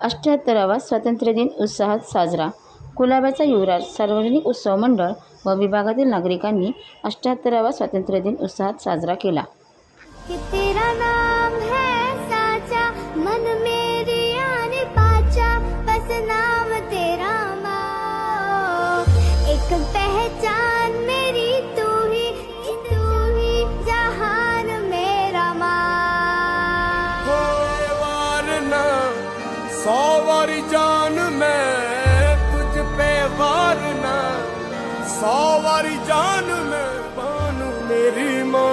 अठ्ठ्याहत्तरावा स्वातंत्र्यदिन उत्साहात साजरा. कुलाब्याचा युवराज सार्वजनिक उत्सव मंडळ व विभागातील नागरिकांनी अठ्ठ्याहत्तरावा स्वातंत्र्यदिन उत्साहात साजरा केला. पहचान ਸੌ ਜਾਨ ਮੈਂ ਕੁਝ ਪੇ ਵਾਰਨਾ ਸੌ ਵਾਰੀ ਜਾਨ ਮੈਂ ਬਾਨੂ ਮੇਰੀ ਮਾਂ।